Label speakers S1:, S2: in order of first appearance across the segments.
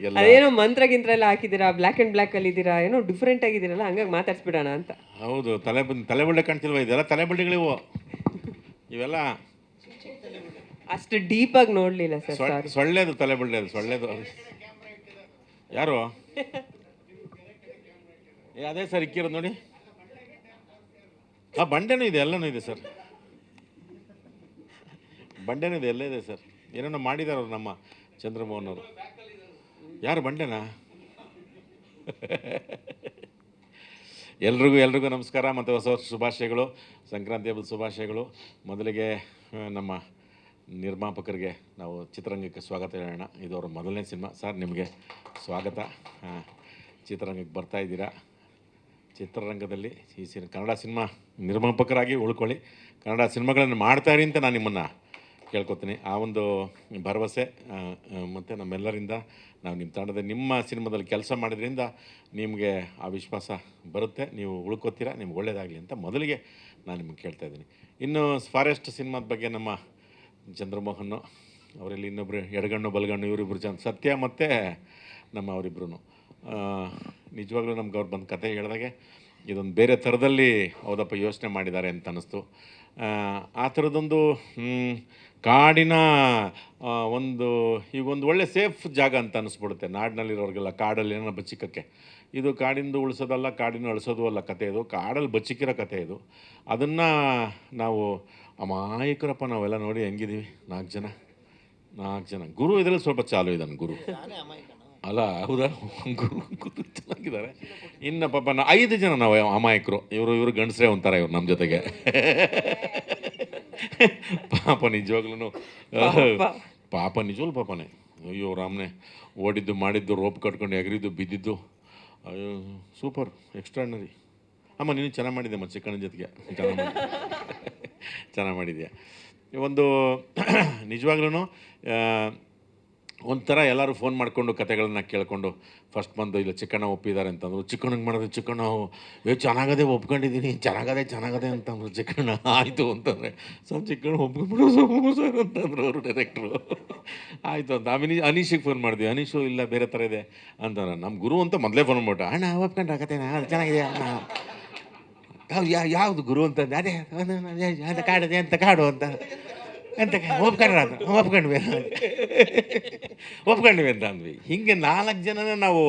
S1: ಅದೇನೋ ಮಂತ್ರ ಗಿಂತ್ರ ಎಲ್ಲ ಹಾಕಿದ್ದೀರಾ? ಬ್ಲ್ಯಾಕ್ ಅಂಡ್ ಬ್ಲಾಕ್ ಅಲ್ಲಿ ಇದ್ದೀರಾ? ಏನೋ ಡಿಫ್ರೆಂಟ್ ಆಗಿದ್ದೀರಲ್ಲ ಹಂಗಾಗಿ ಮಾತಾಡ್ಸ್ಬಿಡೋಣ ಅಂತ.
S2: ಹೌದು ತಲೆ ತಲೆ ಬಳ್ಳೆ ಕಾಣ್ತಿಲ್ವ? ಇದೆಲ್ಲ ತಲೆ ಬಳ್ಳಿಗಳಿವು ಇವೆಲ್ಲ
S1: ಅಷ್ಟು ಡೀಪ್ ಆಗಿ ನೋಡ್ಲಿಲ್ಲ ಸರ್
S2: ಸೊಳ್ಳೆ
S1: ಸಾರಿ
S2: ಸೊಳ್ಳೆದು ತಲೆ ಅದು ಸೊಳ್ಳೆದು. ಯಾರು? ಏ ಅದೇ ಸರ್ ಇಕ್ಕಿರೋದು ನೋಡಿ. ಆ ಬಂಡೆನೂ ಇದೆ ಎಲ್ಲನೂ ಇದೆ ಸರ್. ಬಂಡೆನೂ ಇದೆ ಎಲ್ಲ ಇದೆ ಸರ್. ಏನೇನೋ ಮಾಡಿದ್ದಾರೆ ಅವ್ರು ನಮ್ಮ ಚಂದ್ರಮೋಹನ್ ಅವರು. ಯಾರು ಬಂಡೆನಾ? ಎಲ್ರಿಗೂ ಎಲ್ರಿಗೂ ನಮಸ್ಕಾರ, ಮತ್ತು ಹೊಸ ವರ್ಷ ಶುಭಾಶಯಗಳು, ಸಂಕ್ರಾಂತಿ ಹಬ್ಬದ ಶುಭಾಶಯಗಳು. ಮೊದಲಿಗೆ ನಮ್ಮ ನಿರ್ಮಾಪಕರಿಗೆ ನಾವು ಚಿತ್ರರಂಗಕ್ಕೆ ಸ್ವಾಗತ ಹೇಳೋಣ. ಇದು ಅವರ ಮೊದಲನೇ ಸಿನಿಮಾ. ಸರ್, ನಿಮಗೆ ಸ್ವಾಗತ. ಚಿತ್ರರಂಗಕ್ಕೆ ಬರ್ತಾ ಇದ್ದೀರಾ? ಚಿತ್ರರಂಗದಲ್ಲಿ ಈ ಸಿನ್, ಕನ್ನಡ ಸಿನಿಮಾ ನಿರ್ಮಾಪಕರಾಗಿ ಉಳ್ಕೊಳ್ಳಿ. ಕನ್ನಡ ಸಿನಿಮಾಗಳನ್ನು ಮಾಡ್ತಾಯಿರಿ ಅಂತ ನಾನು ನಿಮ್ಮನ್ನು ಕೇಳ್ಕೊತೀನಿ. ಆ ಒಂದು ಭರವಸೆ ಮತ್ತು ನಮ್ಮೆಲ್ಲರಿಂದ ನಾವು ನಿಮ್ಮ ತಂಡದ ನಿಮ್ಮ ಸಿನಿಮಾದಲ್ಲಿ ಕೆಲಸ ಮಾಡಿದ್ರಿಂದ ನಿಮಗೆ ಆ ವಿಶ್ವಾಸ ಬರುತ್ತೆ. ನೀವು ಉಳ್ಕೋತೀರ, ನಿಮ್ಗೆ ಒಳ್ಳೆಯದಾಗಲಿ ಅಂತ ಮೊದಲಿಗೆ ನಾನು ನಿಮ್ಗೆ ಕೇಳ್ತಾ ಇದ್ದೀನಿ. ಇನ್ನು ಫಾರೆಸ್ಟ್ ಸಿನಿಮಾದ ಬಗ್ಗೆ ನಮ್ಮ ಚಂದ್ರಮೋಹನ್ ಅವರಲ್ಲಿ ಇನ್ನೊಬ್ಬರು ಎಡಗಣ್ಣು, ಬಲಗಣ್ಣು ಇವರಿಬ್ಬರು ಜನ, ಸತ್ಯ ಮತ್ತು ನಮ್ಮ ಅವರಿಬ್ಬರು ನಿಜವಾಗ್ಲೂ ನಮ್ಗೆ ಅವ್ರು ಬಂದು ಕತೆ ಹೇಳಿದಾಗೆ ಇದೊಂದು ಬೇರೆ ಥರದಲ್ಲಿ ಹೌದಪ್ಪ ಯೋಚನೆ ಮಾಡಿದ್ದಾರೆ ಅಂತ ಅನ್ನಿಸ್ತು. ಆ, ಥರದೊಂದು ಕಾಡಿನ ಒಂದು ಈಗ ಒಂದು ಒಳ್ಳೆ ಸೇಫ್ ಜಾಗ ಅಂತ ಅನಿಸ್ಬಿಡುತ್ತೆ ನಾಡಿನಲ್ಲಿರೋರಿಗೆಲ್ಲ ಕಾಡಲ್ಲಿ ಏನೋ ಬಚ್ಚಿಕಕ್ಕೆ. ಇದು ಕಾಡಿಂದು ಉಳಿಸೋದಲ್ಲ ಕಾಡಿನ ಅಳಿಸೋದು ಅಲ್ಲ ಕತೆ ಇದು ಕಾಡಲ್ಲಿ ಬಚ್ಚಿಕ್ಕಿರೋ ಕತೆ ಇದು. ಅದನ್ನು ನಾವು ಅಮಾಯಕರಪ್ಪ ನಾವೆಲ್ಲ ನೋಡಿ ಹೆಂಗಿದ್ದೀವಿ. ನಾಲ್ಕು ಜನ ನಾಲ್ಕು ಜನ. ಗುರು ಇದರಲ್ಲಿ ಸ್ವಲ್ಪ ಚಾಲು ಇದ್ದಾನೆ ಗುರು. ಅಲ್ಲ ಹೌದಾ? ಗುರು ಗುರು ಚೆನ್ನಾಗಿದ್ದಾರೆ. ಇನ್ನು ಪಾಪ ನಾ ಐದು ಜನ ನಾವು ಅಮಾಯಕರು. ಇವರು ಇವರು ಗಂಡಸ್ರೇ ಒಂಥರ ಇವ್ರು ನಮ್ಮ ಜೊತೆಗೆ. ಪಾಪ ನಿಜವಾಗ್ಲೂ ಪಾಪ ನಿಜವಲ್ಲ ಪಾಪನೇ. ಅಯ್ಯೋ ರಾಮನೆ ಓಡಿದ್ದು ಮಾಡಿದ್ದು ರೋಪ್ ಕಟ್ಕೊಂಡು ಎಗರಿದ್ದು ಬಿದ್ದಿದ್ದು. ಅಯ್ಯೋ ಸೂಪರ್ ಎಕ್ಸ್ಟ್ರಾರ್ನರಿ ಅಮ್ಮ ನೀನು ಚೆನ್ನಾಗಿ ಮಾಡಿದ್ದೆ ಮತ್ತೆ ಚಿಕ್ಕಣ್ಣ ಜೊತೆಗೆ? ಚೆನ್ನಾಗಿ ಚೆನ್ನಾಗಿ ಮಾಡಿದ್ಯಾ? ಒಂದು ನಿಜವಾಗ್ಲೂ ಒಂಥರ ಎಲ್ಲರೂ ಫೋನ್ ಮಾಡಿಕೊಂಡು ಕತೆಗಳನ್ನ ಕೇಳಿಕೊಂಡು ಫಸ್ಟ್ ಬಂದು ಇಲ್ಲ ಚಿಕ್ಕಣ್ಣ ಒಪ್ಪಿದ್ದಾರೆ ಅಂತಂದ್ರು ಚಿಕ್ಕಣ್ಣಂಗೆ ಮಾಡಿದ್ರೆ ಚಿಕ್ಕಣ್ಣ ಏ ಚೆನ್ನಾಗದೆ ಒಪ್ಕೊಂಡಿದ್ದೀನಿ ಚೆನ್ನಾಗದೆ ಚೆನ್ನಾಗದೆ ಅಂತಂದ್ರು ಚಿಕ್ಕಣ್ಣ ಆಯಿತು ಅಂತಂದರೆ ಸ್ವಲ್ಪ ಚಿಕ್ಕಣ್ಣ ಒಪ್ಕೊಂಡ್ಬಿಡು ಸರ್ ಸರ್ ಅಂತಂದ್ರು ಅವರು ಡೈರೆಕ್ಟ್ರು ಆಯಿತು ಅಂತ ಆಮೇಲೆ ಅನೀಶಿಗೆ ಫೋನ್ ಮಾಡಿದ್ವಿ ಅನೀಶು ಇಲ್ಲ ಬೇರೆ ಥರ ಇದೆ ಅಂತಂದ್ರೆ ನಮ್ಮ ಗುರು ಅಂತ ಮೊದಲೇ ಫೋನ್ ಮಾಡ್ಬಿಟ್ಟು ಅಣ್ಣ ಒಪ್ಕೊಂಡು ಕತೆನಾ ಅದು ಚೆನ್ನಾಗಿದೆ ಅಣ್ಣ ಯಾವ್ದು ಯಾ ಯಾವುದು ಗುರು ಅಂತ ಅದೇ ಕಾಡದೆ ಅಂತ ಕಾಡು ಅಂತ ಅಂತ ಒಪ್ಕೊಂಡ್ರ ಅಂತ ಒಪ್ಕೊಂಡ್ವಿ ಒಪ್ಕೊಂಡ್ವಿ ಅಂತ ಅಂದ್ವಿ. ಹಿಂಗೆ ನಾಲ್ಕು ಜನನ ನಾವು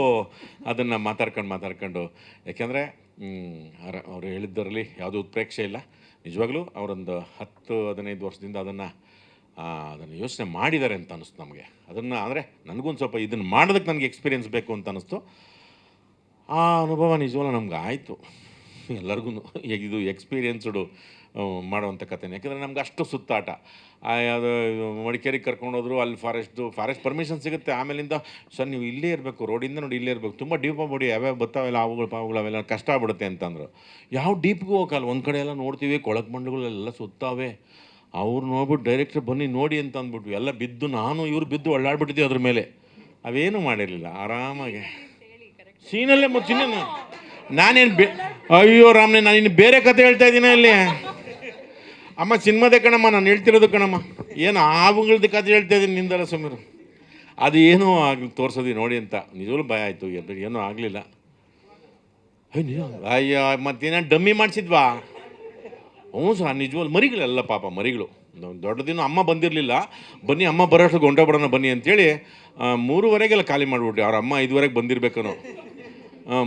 S2: ಅದನ್ನು ಮಾತಾಡ್ಕೊಂಡು ಮಾತಾಡ್ಕೊಂಡು, ಯಾಕೆಂದರೆ ಅವರು ಹೇಳಿದ್ದರಲ್ಲಿ ಯಾವುದೂ ಉತ್ಪ್ರೇಕ್ಷೆ ಇಲ್ಲ. ನಿಜವಾಗ್ಲೂ ಅವರೊಂದು ಹತ್ತು, ಹದಿನೈದು ವರ್ಷದಿಂದ ಅದನ್ನು ಅದನ್ನು ಯೋಚನೆ ಮಾಡಿದ್ದಾರೆ ಅಂತ ಅನ್ನಿಸ್ತು ನಮಗೆ. ಅದನ್ನು ಅಂದರೆ ನನಗೊಂದು ಸ್ವಲ್ಪ ಇದನ್ನು ಮಾಡೋದಕ್ಕೆ ನನಗೆ ಎಕ್ಸ್ಪೀರಿಯೆನ್ಸ್ ಬೇಕು ಅಂತ ಅನ್ನಿಸ್ತು ಆ ಅನುಭವ ನಿಜವಾಗ್ಲೂ ನಮ್ಗೆ ಆಯಿತು. ಎಲ್ಲರಿಗೂ ಇದು ಎಕ್ಸ್ಪೀರಿಯನ್ಸ್ಡು ಮಾಡುವಂಥ ಕಥೆನೇ. ಯಾಕೆಂದರೆ ನಮ್ಗೆ ಅಷ್ಟು ಸುತ್ತಾಟ. ಆ, ಅದು ಮಡಿಕೇರಿಗೆ ಕರ್ಕೊಂಡೋದ್ರು ಅಲ್ಲಿ ಫಾರೆಸ್ಟು ಫಾರೆಸ್ಟ್ ಪರ್ಮಿಷನ್ ಸಿಗುತ್ತೆ. ಆಮೇಲಿಂದ ಸರ್ ನೀವು ಇಲ್ಲೇ ಇರಬೇಕು. ರೋಡಿಂದ ನೋಡಿ ಇಲ್ಲೇ ಇರಬೇಕು. ತುಂಬ ಡೀಪ್ ಬಡಿ ಯಾವ್ಯಾವ ಬರ್ತಾವೆಲ್ಲ ಅವುಗಳು ಪಾವುಗಳು ಅವೆಲ್ಲ ಕಷ್ಟ ಆಗ್ಬಿಡುತ್ತೆ ಅಂತಂದರು. ಯಾವ ಡೀಪ್ಗೂ ಹೋಗಲ್ಲ ಒಂದು ಕಡೆ ಎಲ್ಲ ನೋಡ್ತೀವಿ ಕೊಳಕ್ ಬಂಡೆಗಳೆಲ್ಲ ಸುತ್ತಾವೆ. ಅವ್ರು ನೋಡ್ಬಿಟ್ಟು ಡೈರೆಕ್ಟ್ರ್ ಬನ್ನಿ ನೋಡಿ ಅಂತ ಅಂದ್ಬಿಟ್ವಿ ಎಲ್ಲ ಬಿದ್ದು ನಾನು ಇವ್ರು ಬಿದ್ದು ಒಳ್ಳಾಡ್ಬಿಟ್ಟಿದ್ವಿ ಅದ್ರ ಮೇಲೆ. ಅವೇನು ಮಾಡಿರಲಿಲ್ಲ. ಆರಾಮಾಗಿ. ಸೀನಲ್ಲೇ ಮತ್ತು ನಾನೇನು ಬೇ ಅಯ್ಯೋ ರಾಮನೆ, ನಾನು ಇನ್ನು ಬೇರೆ ಕತೆ ಹೇಳ್ತಾ ಇದ್ದೀನಿ ಅಲ್ಲಿ. ಅಮ್ಮ, ಸಿನಿಮಾದೇ ಕಣಮ್ಮ, ನಾನು ಹೇಳ್ತಿರೋದು ಕಣಮ್ಮ. ಏನು ಆವುಗಳದ್ದು ಕತೆ ಹೇಳ್ತಾ ಇದ್ದೀನಿ ನಿಂದಲ್ಲ ಸುಮೀರು. ಅದು ಏನೂ ಆಗಲಿ ತೋರಿಸೋದು ನೋಡಿ ಅಂತ. ನಿಜವೂ ಭಯ ಆಯಿತು. ಏನೂ ಆಗಲಿಲ್ಲ. ಅಯ್ಯೋ ಅಯ್ಯೋ, ಮತ್ತೇನ ಡಮ್ಮಿ ಮಾಡಿಸಿದ್ವಾ? ಹ್ಞೂ ಸರ್ ನಿಜವಲ್ಲ ಮರಿಗಳಲ್ಲ ಪಾಪ, ಮರಿಗಳು. ದೊಡ್ಡ ದೊಡ್ಡದಿನ ಅಮ್ಮ ಬಂದಿರಲಿಲ್ಲ. ಬನ್ನಿ, ಅಮ್ಮ ಬರೋಷ್ಟು ಹೊಂಟೋಗ್ಬಿಡೋಣ ಬನ್ನಿ ಅಂತೇಳಿ ಮೂರುವರೆಗೆಲ್ಲ ಖಾಲಿ ಮಾಡಿಬಿಟ್ಟು ಅವ್ರ ಅಮ್ಮ ಐದುವರೆಗೆ ಬಂದಿರ್ಬೇಕನೋ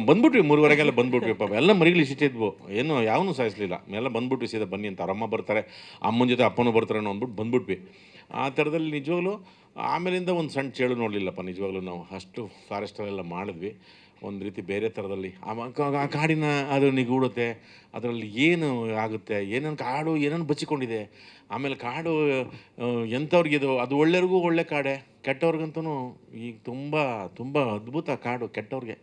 S2: ಬಂದ್ಬಿಟ್ವಿ, ಮೂರುವರೆಗೆಲ್ಲ ಬಂದ್ಬಿಟ್ವಿ ಪಾಪ. ಎಲ್ಲ ಮರಿಗಳು ಇಷ್ಟಿದ್ವು ಏನು, ಯಾವನು ಸಾಯಿಸ್ಲಿಲ್ಲ. ಎಲ್ಲ ಬಂದ್ಬಿಟ್ವಿ, ಸೀದಾ ಬನ್ನಿ ಅಂತ. ಅಮ್ಮ ಬರ್ತಾರೆ, ಅಮ್ಮನ ಜೊತೆ ಅಪ್ಪನೂ ಬರ್ತಾರೆ ಅನ್ನೋ ಅಂದ್ಬಿಟ್ಟು ಬಂದ್ಬಿಟ್ವಿ. ಆ ಥರದಲ್ಲಿ ನಿಜವಾಗ್ಲೂ, ಆಮೇಲಿಂದ ಒಂದು ಸಣ್ಣ ಚೇಳು ನೋಡಲಿಲ್ಲಪ್ಪ, ನಿಜವಾಗ್ಲೂ ನಾವು. ಅಷ್ಟು ಫಾರೆಸ್ಟಲ್ಲೆಲ್ಲ ಮಾಡಿದ್ವಿ. ಒಂದು ರೀತಿ ಬೇರೆ ಥರದಲ್ಲಿ. ಆ ಕಾಡಿನ ಅದು ನಿಗೂಡುತ್ತೆ, ಅದರಲ್ಲಿ ಏನು ಆಗುತ್ತೆ, ಏನೇನು ಕಾಡು, ಏನೇನು ಬಚ್ಚಿಕೊಂಡಿದೆ. ಆಮೇಲೆ ಕಾಡು ಎಂಥವ್ರಿಗಿದು ಅದು ಒಳ್ಳೆಯವ್ರಿಗೂ ಒಳ್ಳೆ ಕಾಡೆ, ಕೆಟ್ಟವ್ರಿಗಂತೂ ಈಗ ತುಂಬ ತುಂಬ ಅದ್ಭುತ ಕಾಡು ಕೆಟ್ಟವ್ರಿಗೆ.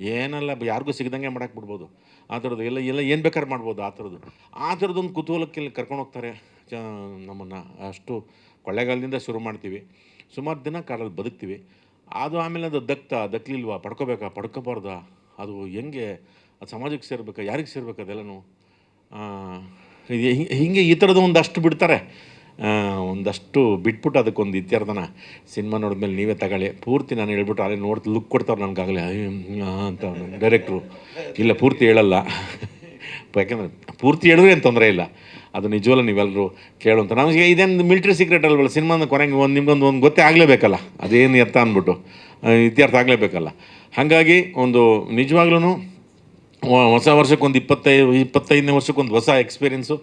S2: ಏನೆಲ್ಲ ಯಾರಿಗೂ ಸಿಗದಂಗೆ ಮಾಡಕ್ಕೆ ಬಿಡ್ಬೋದು. ಆ ಥರದ್ದು. ಎಲ್ಲ ಎಲ್ಲ ಏನು ಬೇಕಾದ್ರೆ ಮಾಡ್ಬೋದು ಆ ಥರದ್ದು. ಆ ಥರದ್ದೊಂದು ಕುತೂಹಲಕ್ಕೆ ಇಲ್ಲಿ ಕರ್ಕೊಂಡು ಹೋಗ್ತಾರೆ, ಚ, ನಮ್ಮನ್ನು. ಅಷ್ಟು ಕೊಳ್ಳೆಗಾಲದಿಂದ ಶುರು ಮಾಡ್ತೀವಿ. ಸುಮಾರು ದಿನ ಕಾಡಲ್ಲಿ ಬದುಕ್ತೀವಿ. ಅದು ಆಮೇಲೆ ಅದು ದಕ್ತಾ ದಕ್ಲಿಲ್ವಾ? ಪಡ್ಕೋಬೇಕಾ? ಪಡ್ಕೋಬಾರ್ದಾ? ಅದು ಹೆಂಗೆ? ಅದು ಸಮಾಜಕ್ಕೆ ಸೇರ್ಬೇಕಾ? ಯಾರಿಗೆ ಸೇರ್ಬೇಕು ಅದೆಲ್ಲನೂ? ಹಿಂಗೆ- ಈ ಥರದ್ದು ಒಂದಷ್ಟು ಬಿಡ್ತಾರೆ. ಒಂದಷ್ಟು ಬಿಟ್ಬಿಟ್ಟು ಅದಕ್ಕೊಂದು ಇತ್ಯರ್ಥನ ಸಿನಿಮಾ ನೋಡಿದ್ಮೇಲೆ ನೀವೇ ತಗೊಳ್ಳಿ. ಪೂರ್ತಿ ನಾನು ಹೇಳ್ಬಿಟ್ಟು ಅಲ್ಲೇ ನೋಡಿ ಲುಕ್ ಕೊಡ್ತಾರೆ ನನಗಾಗಲೇ ಅಂತ ಡೈರೆಕ್ಟ್ರು ಇಲ್ಲ, ಪೂರ್ತಿ ಹೇಳಲ್ಲ. ಯಾಕೆಂದರೆ ಪೂರ್ತಿ ಹೇಳಿದ್ರೆ ಏನು ತೊಂದರೆ ಇಲ್ಲ. ಅದು ನಿಜವಲ್ಲ ನೀವೆಲ್ಲರೂ ಕೇಳುವಂಥ ನಮಗೆ ಇದೇನು ಮಿಲ್ಟ್ರಿ ಸೀಕ್ರೆಟ್ ಅಲ್ವಲ್ಲ, ಸಿನಿಮಾದ ಕೊನೆಗೆ ಒಂದು, ನಿಮ್ಗೊಂದು, ಒಂದು ಗೊತ್ತೇ ಆಗಲೇಬೇಕಲ್ಲ. ಅದೇನು ಎತ್ತ ಅಂದ್ಬಿಟ್ಟು. ಇತ್ಯರ್ಥ ಆಗಲೇಬೇಕಲ್ಲ. ಹಾಗಾಗಿ ಒಂದು ನಿಜವಾಗ್ಲೂ ಹೊಸ ವರ್ಷಕ್ಕೊಂದು ಇಪ್ಪತ್ತೈದು, ಇಪ್ಪತ್ತೈದನೇ ವರ್ಷಕ್ಕೊಂದು ಹೊಸ ಎಕ್ಸ್ಪೀರಿಯೆನ್ಸು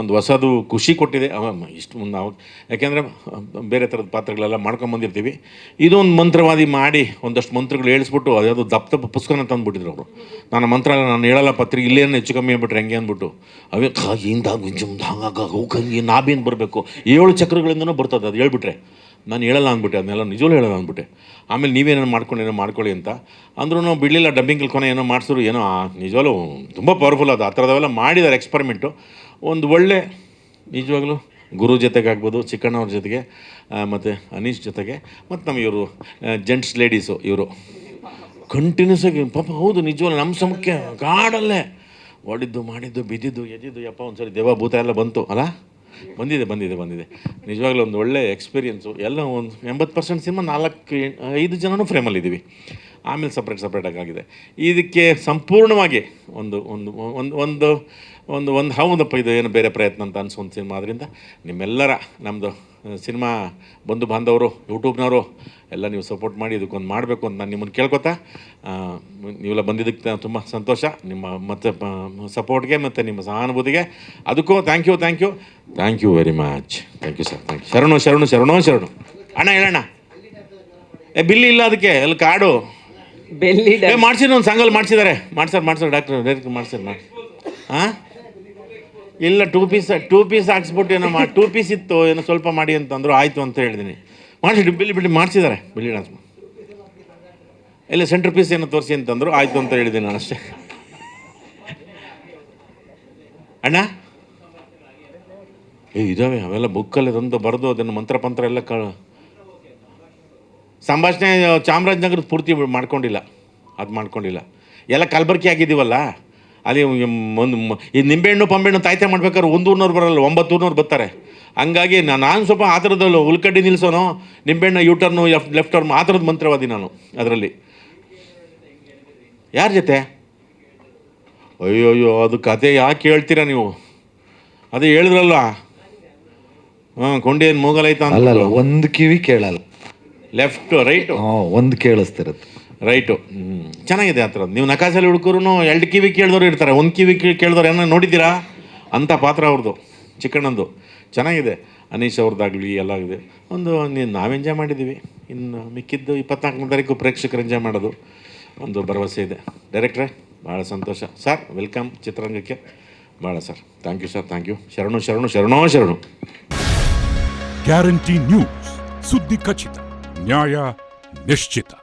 S2: ಒಂದು ಹೊಸದು ಖುಷಿ ಕೊಟ್ಟಿದೆ. ಇಷ್ಟು ಮುಂದೆ ಅವಾಗ ಯಾಕೆಂದರೆ ಬೇರೆ ಥರದ ಪಾತ್ರಗಳೆಲ್ಲ ಮಾಡ್ಕೊಂಬಂದಿರ್ತೀವಿ ಇದೊಂದು ಮಂತ್ರವಾದಿ ಮಾಡಿ ಒಂದಷ್ಟು ಮಂತ್ರಗಳು ಹೇಳಿಸ್ಬಿಟ್ಟು ಅದ್ಯಾವುದು ದಪ್ಪ ದಪ್ಪ ಪುಸ್ತಕನ ತಂದುಬಿಟ್ಟಿದ್ರು ಅವರು. ನಾನು ಮಂತ್ರ ನಾನು ಹೇಳಲ್ಲ ಪತ್ರಿಕೆ ಇಲ್ಲೇನು ಹೆಚ್ಚು ಕಮ್ಮಿ ಆಗ್ಬಿಟ್ರೆ ಹೆಂಗೆ ಅಂದ್ಬಿಟ್ಟು. ಅವೇ ಕಾಯಿಂದ ಹೋಗಿ ನಾಬೇನು ಬರಬೇಕು. ಏಳು ಚಕ್ರಗಳಿಂದನೂ ಬರ್ತದೆ, ಅದು ಹೇಳ್ಬಿಟ್ರೆ. ನಾನು ಹೇಳಲ್ಲ ಅಂದ್ಬಿಟ್ಟೆ, ಅದನ್ನೆಲ್ಲ ನಿಜವೂ ಹೇಳಲ್ಲ ಅಂದ್ಬಿಟ್ಟೆ. ಆಮೇಲೆ ನೀವೇನೋ ಮಾಡ್ಕೊಂಡು ಏನೋ ಮಾಡ್ಕೊಳ್ಳಿ ಅಂತ. ಅಂದ್ರೂ ಬಿಡಲಿಲ್ಲ ಡಬ್ಬಿಂಗಲ್ಲಿ ಕೊನೆ ಏನೋ ಮಾಡಿಸಿದ್ರು, ಏನೋ ನಿಜವಾಗ್ಲೂ ತುಂಬ ಪವರ್ಫುಲ್ ಅದು. ಆ ಥರದವೆಲ್ಲ ಮಾಡಿದ್ದಾರೆ ಎಕ್ಸ್ಪರಿಮೆಂಟು ಒಂದು ಒಳ್ಳೆ, ನಿಜವಾಗ್ಲೂ ಗುರು ಜೊತೆಗೆ ಆಗ್ಬೋದು, ಚಿಕ್ಕಣ್ಣವ್ರ ಜೊತೆಗೆ ಮತ್ತು ಅನೀಶ್ ಜೊತೆಗೆ, ಮತ್ತು ನಮ್ಮ ಇವರು ಜೆಂಟ್ಸ್ ಲೇಡೀಸು ಇವರು. ಕಂಟಿನ್ಯೂಸ್ ಆಗಿ, ಪಾಪ ಹೌದು ನಿಜವಲ್ಲ ನಮ್ಮ ಸಮಕ್ಕೆ ಕಾಡಲ್ಲೇ ಹೊಡಿದ್ದು ಮಾಡಿದ್ದು, ಬಿದ್ದಿದ್ದು, ಎದ್ದಿದ್ದು, ಯಪ್ಪ, ಒಂದ್ಸರಿ ದೇವ ಭೂತ ಎಲ್ಲ ಬಂತು, ಅಲ್ಲ? ಬಂದಿದೆ ಬಂದಿದೆ ಬಂದಿದೆ. ನಿಜವಾಗ್ಲೂ ಒಂದು ಒಳ್ಳೆ ಎಕ್ಸ್ಪೀರಿಯೆನ್ಸು ಎಲ್ಲ ಒಂದು ಎಂಬತ್ತು ಪರ್ಸೆಂಟ್ ಸಿನಿಮಾ ನಾಲ್ಕು, ಐದು ಜನನೂ ಫ್ರೇಮಲ್ಲಿದ್ದೀವಿ ಆಮೇಲೆ ಸಪ್ರೇಟ್ ಸಪ್ರೇಟಾಗಿ ಆಗಿದೆ ಇದಕ್ಕೆ ಸಂಪೂರ್ಣವಾಗಿ ಒಂದು ಒಂದು ಒಂದು ಒಂದು ಒಂದು ಒಂದು ಹೌದಪ್ಪ ಇದು ಏನು ಬೇರೆ ಪ್ರಯತ್ನ ಅಂತ ಅನ್ಸೋ ಒಂದು ಸಿನಿಮಾ ಅದರಿಂದ ನಿಮ್ಮೆಲ್ಲರ ನಮ್ಮದು ಸಿನಿಮಾ ಬಂಧು ಬಾಂಧವರು, ಯೂಟ್ಯೂಬ್ನವರು ಎಲ್ಲ ನೀವು ಸಪೋರ್ಟ್ ಮಾಡಿ ಇದಕ್ಕೊಂದು ಮಾಡಬೇಕು ಅಂತ ನಾನು ನಿಮ್ಮನ್ನು ಕೇಳ್ಕೊತಾ ನೀವೆಲ್ಲ ಬಂದಿದ್ದಕ್ಕೆ ತುಂಬ ಸಂತೋಷ. ನಿಮ್ಮ ಮತ್ತು ಸಪೋರ್ಟ್ಗೆ ಮತ್ತು ನಿಮ್ಮ ಸಹಾನುಭೂತಿಗೆ ಅದಕ್ಕೂ thank you thank you thank you very much thank you sir thank you ಶರಣು ಶರಣು, ಶರಣೋ, ಶರಣು. ಅಣ್ಣ, ಹೇಳಣ್ಣ. ಏ, ಬಿಲ್ಲಿ ಇಲ್ಲ ಅದಕ್ಕೆ, ಅಲ್ಲಿ ಕಾರ್ಡು
S1: ಬೆಲ್ಲಿ
S2: ಏ ಮಾಡ್ಸಿದ್ರು ಒಂದು ಸಂಘಲ್ಲಿ ಮಾಡಿಸಿದ್ದಾರೆ ಮಾಡ್ಸಾರ ಮಾಡ್ಸಾರ ಡಾಕ್ಟರ್ ಡೈರೆಕ್ಟ್ ಮಾಡ್ಸಾರ ಮಾಡಿ. ಹಾಂ ಇಲ್ಲ ಟೂ ಪೀಸ್ ಟೂ ಪೀಸ್ ಹಾಕ್ಸ್ಬಿಟ್ಟು ಏನೋ ಮಾ ಟೂ ಪೀಸ್ ಇತ್ತು ಏನೋ ಸ್ವಲ್ಪ ಮಾಡಿ ಅಂತಂದ್ರು ಆಯಿತು ಅಂತ ಹೇಳಿದ್ದೀನಿ ಮಾಡಿಸಿ ಬಿಲ್ಲಿ ಬಿಲ್ಲಿ ಮಾಡಿಸಿದ್ದಾರೆ ಬಿಲ್ಲಿ ಡಾನ್ಸ್ ಇಲ್ಲ ಸೆಂಟ್ರ್ ಪೀಸ್ ಏನೋ ತೋರಿಸಿ ಅಂತಂದ್ರು ಆಯಿತು ಅಂತ ಹೇಳಿದ್ದೀನಿ ನಾನು ಅಷ್ಟೇ. ಅಣ್ಣ? ಏ ಇದಾವೆ ಅವೆಲ್ಲ ಬುಕ್ಕಲ್ಲಿ ತಂದು ಬರೆದು ಅದನ್ನು ಮಂತ್ರ ಪಂತ್ರ ಎಲ್ಲ ಕ ಸಂಭಾಷಣೆ ಚಾಮರಾಜನಗರದ ಪೂರ್ತಿ ಮಾಡ್ಕೊಂಡಿಲ್ಲ. ಅದು ಮಾಡ್ಕೊಂಡಿಲ್ಲ. ಎಲ್ಲ ಕಲಬರ್ಕಿ ಆಗಿದ್ದೀವಲ್ಲ, ಅಲ್ಲಿ ಒಂದು ಈ ನಿಂಬೆಹಣ್ಣು, ಪಂಬೆಹಣ್ಣು ತಾಯ್ತೆ ಮಾಡ್ಬೇಕಾದ್ರೆ ಒಂದು ಊರ್ನವ್ರು ಬರಲ್ಲ ಒಂಬತ್ತು ಊರ್ನವ್ರು ಬರ್ತಾರೆ. ಹಂಗಾಗಿ ನಾನು ಸ್ವಲ್ಪ ಆ ಥರದಲ್ಲಿ ಉಳ್ಕಡ್ಡಿ ನಿಲ್ಸೋನು, ನಿಂಬೆಹಣ್ಣು, ಯೂಟರ್ನು, ಎಫ್, ಲೆಫ್ಟ್ ಟರ್ನ್, ಆ ಥರದ ಮಂತ್ರವಾದಿ ನಾನು ಅದರಲ್ಲಿ. ಯಾರ ಜೊತೆ? ಅಯ್ಯೋ ಅದು ಕತೆ ಯಾಕೆ ಹೇಳ್ತೀರಾ ನೀವು? ಅದೇ ಹೇಳಿದ್ರಲ್ವಾ? ಹಾಂ ಕೊಂಡೇನು ಮೂಗಲೈತ
S3: ಅಲ್ಲಲ್ಲ, ಒಂದು ಕಿವಿ ಕೇಳಲ್ಲ.
S2: ಲೆಫ್ಟು ರೈಟು
S3: ರೈಟ್ ಒಂದು ಕೇಳಿಸ್ತಿರುತ್ತೆ.
S2: ರೈಟು ಹ್ಞೂ ಚೆನ್ನಾಗಿದೆ ಆ ಥರದ್ದು. ನೀವು ನಕಾಸಲ್ಲಿ ಹುಡುಕರು ಎರಡು ಕಿವಿ ಕೇಳಿದವರು ಇರ್ತಾರೆ. ಒಂದು ಕಿವಿ ಕೇಳಿದವರು ಕೇಳಿದವ್ರು ಏನೋ ನೋಡಿದ್ದೀರಾ? ಅಂಥ ಪಾತ್ರ ಅವ್ರದ್ದು ಚಿಕ್ಕಣ್ಣಂದು. ಚೆನ್ನಾಗಿದೆ. ಅನೀಶ್ ಅವ್ರದ್ದಾಗಲಿ ಎಲ್ಲ ಇದೆ ಒಂದು ನೀನು ನಾವು ಎಂಜಾಯ್ ಮಾಡಿದ್ದೀವಿ ಇನ್ನು ಮಿಕ್ಕಿದ್ದು ಇಪ್ಪತ್ನಾಲ್ಕನೇ ತಾರೀಕು ಪ್ರೇಕ್ಷಕರು ಎಂಜಾಯ್ ಮಾಡೋದು. ಒಂದು ಭರವಸೆ ಇದೆ. ಡೈರೆಕ್ಟ್ರೇ ಭಾಳ ಸಂತೋಷ. ಸರ್ ವೆಲ್ಕಮ್ ಚಿತ್ರರಂಗಕ್ಕೆ. ಭಾಳ sir thank you sir thank you ಶರಣು ಶರಣು ಶರಣೋ ಶರಣು.
S4: ಗ್ಯಾರಂಟಿ ನ್ಯೂಸ್ ಸುದ್ದಿ ಖಚಿತ. Ньоя Мещита.